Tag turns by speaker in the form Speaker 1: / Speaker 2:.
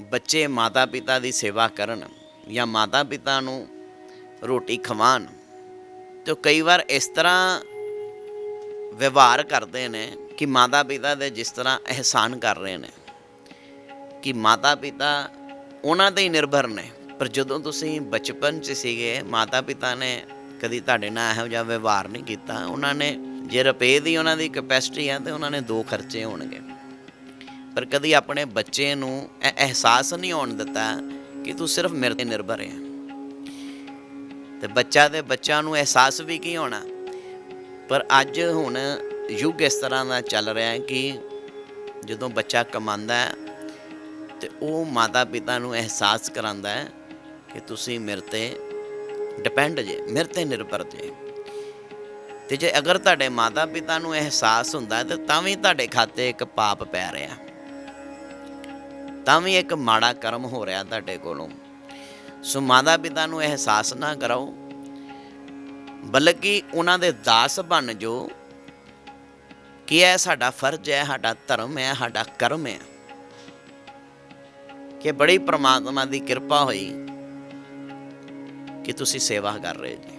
Speaker 1: ਬੱਚੇ ਮਾਤਾ-ਪਿਤਾ ਦੀ ਸੇਵਾ ਕਰਨ ਜਾਂ ਮਾਤਾ-ਪਿਤਾ ਨੂੰ ਰੋਟੀ ਖਵਾਣ ਤੇ ਕਈ ਵਾਰ ਇਸ ਤਰ੍ਹਾਂ ਵਿਵਹਾਰ ਕਰਦੇ ਨੇ ਕਿ ਮਾਤਾ-ਪਿਤਾ ਦੇ ਜਿਸ ਤਰ੍ਹਾਂ ਅਹਿਸਾਨ ਕਰ ਰਹੇ ਨੇ ਕਿ ਮਾਤਾ-ਪਿਤਾ ਉਹਨਾਂ ਤੇ ਹੀ ਨਿਰਭਰ ਨੇ। ਪਰ ਜਦੋਂ ਤੁਸੀਂ ਬਚਪਨ 'ਚ ਸੀਗੇ, ਮਾਤਾ-ਪਿਤਾ ਨੇ ਕਦੀ ਤੁਹਾਡੇ ਨਾਲ ਇਹੋ ਜਿਹਾ ਵਿਵਹਾਰ ਨਹੀਂ ਕੀਤਾ। ਉਹਨਾਂ ਨੇ ਜੇ ਰੁਪਏ ਦੀ ਉਹਨਾਂ ਦੀ ਕੈਪੈਸਿਟੀ ਹੈ ਤੇ ਉਹਨਾਂ ਨੇ ਦੋ ਖਰਚੇ ਹੋਣਗੇ। ਪਰ ਕਦੀ ਆਪਣੇ ਬੱਚੇ ਨੂੰ ਇਹ ਅਹਿਸਾਸ ਨਹੀਂ ਹੋਣ ਦਿੱਤਾ ਕਿ ਤੂੰ ਸਿਰਫ ਮੇਰੇ ਤੇ ਨਿਰਭਰ ਹੈ। ਤੇ ਬੱਚਾ ਤੇ ਬੱਚਾ ਨੂੰ ਅਹਿਸਾਸ ਵੀ ਕੀ ਹੋਣਾ? ਪਰ ਅੱਜ ਹੁਣ ਯੁੱਗ ਇਸ ਤਰ੍ਹਾਂ ਦਾ ਚੱਲ ਰਿਹਾ ਹੈ ਕਿ ਜਦੋਂ ਬੱਚਾ ਕਮਾਉਂਦਾ ਹੈ ਤੇ ਉਹ ਮਾਤਾ ਪਿਤਾ ਨੂੰ ਅਹਿਸਾਸ ਕਰਾਉਂਦਾ ਹੈ ਕਿ ਤੁਸੀਂ ਮੇਰੇ ਤੇ ਡਿਪੈਂਡ ਜੇ, ਮੇਰੇ ਤੇ ਨਿਰਭਰ ਜੇ। ਤੇ ਜੇ ਅਗਰ ਤੁਹਾਡੇ ਮਾਤਾ ਪਿਤਾ ਨੂੰ ਅਹਿਸਾਸ ਹੁੰਦਾ ਤੇ ਤਾਂ ਵੀ ਤੁਹਾਡੇ ਖਾਤੇ ਇੱਕ ਪਾਪ ਪੈ ਰਿਹਾ। ਤਾਂ ਵੀ ਇੱਕ ਮਾੜਾ ਕਰਮ ਹੋ ਰਿਹਾ ਤੁਹਾਡੇ ਕੋਲੋਂ। ਸੋ ਮਾਤਾ ਪਿਤਾ ਨੂੰ ਅਹਿਸਾਸ ਨਾ ਕਰਾਓ। ਬਲਕਿ ਉਹਨਾਂ ਦੇ ਦਾਸ ਬਣ ਜੋ ਕਿ ਇਹ ਸਾਡਾ ਫਰਜ਼ ਹੈ, ਸਾਡਾ ਧਰਮ ਹੈ, ਸਾਡਾ ਕਰਮ ਹੈ। ਕਿ ਬੜੀ ਪ੍ਰਮਾਤਮਾ ਦੀ ਕਿਰਪਾ ਹੋਈ ਕਿ ਤੁਸੀਂ ਸੇਵਾ ਕਰ ਰਹੇ ਜੀ।